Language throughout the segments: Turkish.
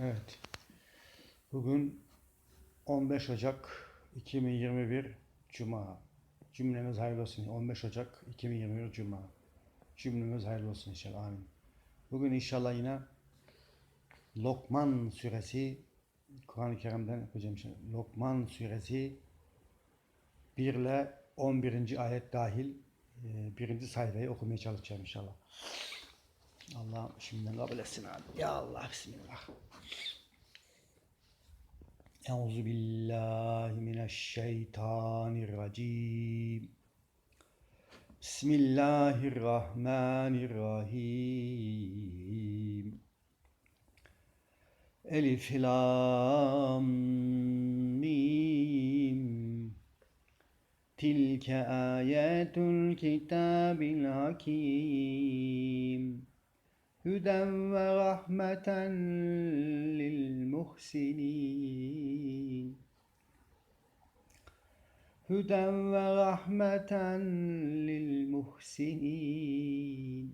Evet. Bugün 15 Ocak 2021 Cuma. Cümlemiz hayırlı olsun. 15 Ocak 2021 Cuma. Cümlemiz hayırlı olsun inşallah. Amin. Bugün inşallah yine Lokman suresi Kur'an-ı Kerim'den okuyacağım şimdi. Lokman suresi 1 ile 11. ayet dahil e, birinci sayfayı okumaya çalışacağım inşallah. Allah şimdiden kabul etsin abi. Ya Allah bismillah. Euzu billahi mineşşeytanirracim. Bismillahirrahmanirrahim. Elif lam mim. Tilke ayatul kitabil hakim. هدى ورحمة للمحسنين. هدى ورحمة للمحسنين.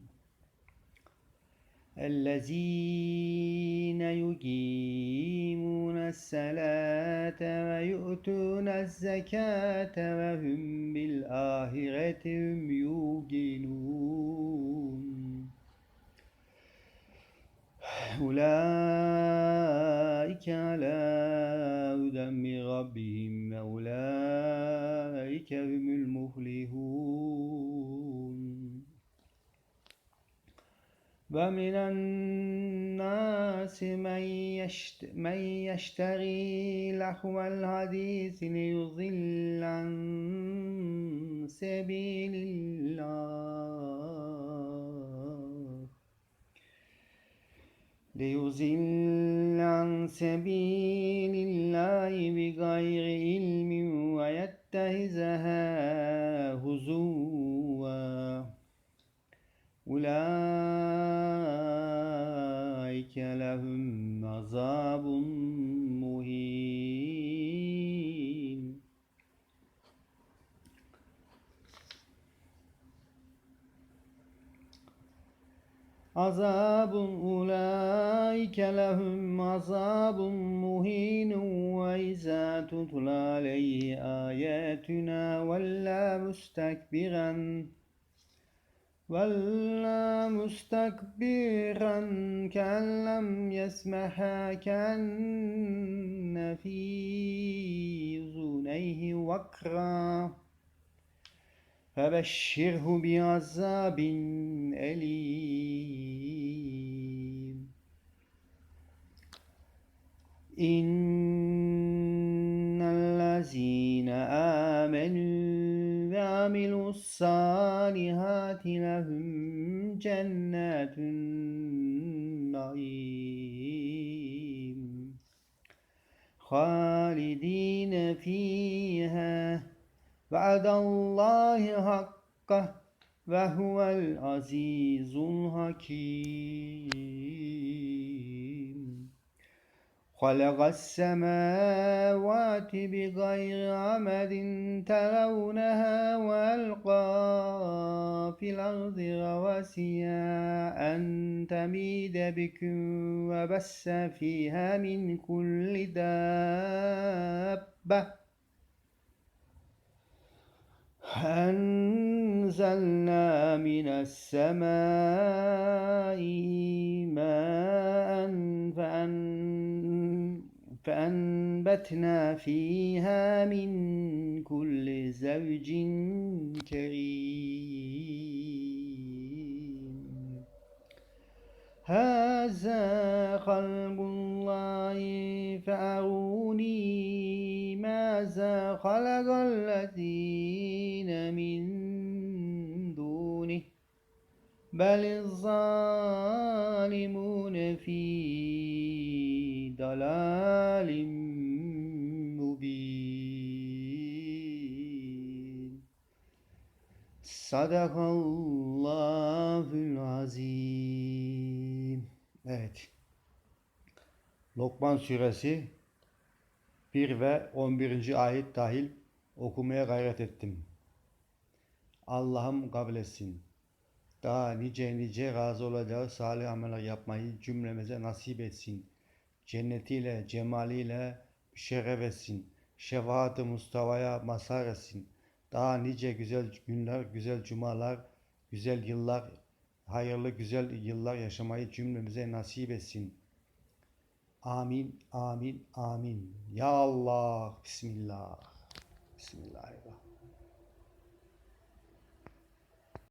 الذين يقيمون الصلاة ويؤتون الزكاة وهم بالآخرة هم يوقنون. أولئك على هدى من ربهم وأولئك هم المفلحون. ومن الناس من, يشت من يشتري لهو الحديث ليضل عن سبيل الله. ليضل عن سبيل الله بغير علم ويتخذها هزوا أولئك لهم عذاب عذاب أولئك لهم عذاب مهين وإذا تتلى عليه آياتنا ولا مستكبرا ولا مستكبرا كأن لم يسمعها كأن في أذنيه وقرا. فبشره بعذاب أليم. إن الذين آمنوا وعملوا الصالحات لهم جنات النعيم خالدين فيها وعد الله حقه وهو العزيز الحكيم خلق السماوات بغير عمد ترونها وألقى في الأرض رواسي أن تميد بكم وبث فيها من كل دابة. أنزلنا من السماء ماء فأن فأنبتنا فيها من كل زوج كريم. هذا خلق الله فأروني ماذا خلق الذين من دونه. بل الظالمون في ضلال مبين صدق الله azim. Evet. Lokman suresi 1 ve 11. ayet dahil okumaya gayret ettim. Allah'ım kabul etsin. Daha nice nice razı olacağı salih ameller yapmayı cümlemize nasip etsin. Cennetiyle, cemaliyle müşerref etsin. Şefaat-ı Mustafa'ya mazhar etsin. Daha nice güzel günler, güzel cumalar, güzel yıllar, hayırlı güzel yıllar yaşamayı cümlemize nasip etsin. Amin, amin, amin. Ya Allah, Bismillah. Bismillahirrahmanirrahim.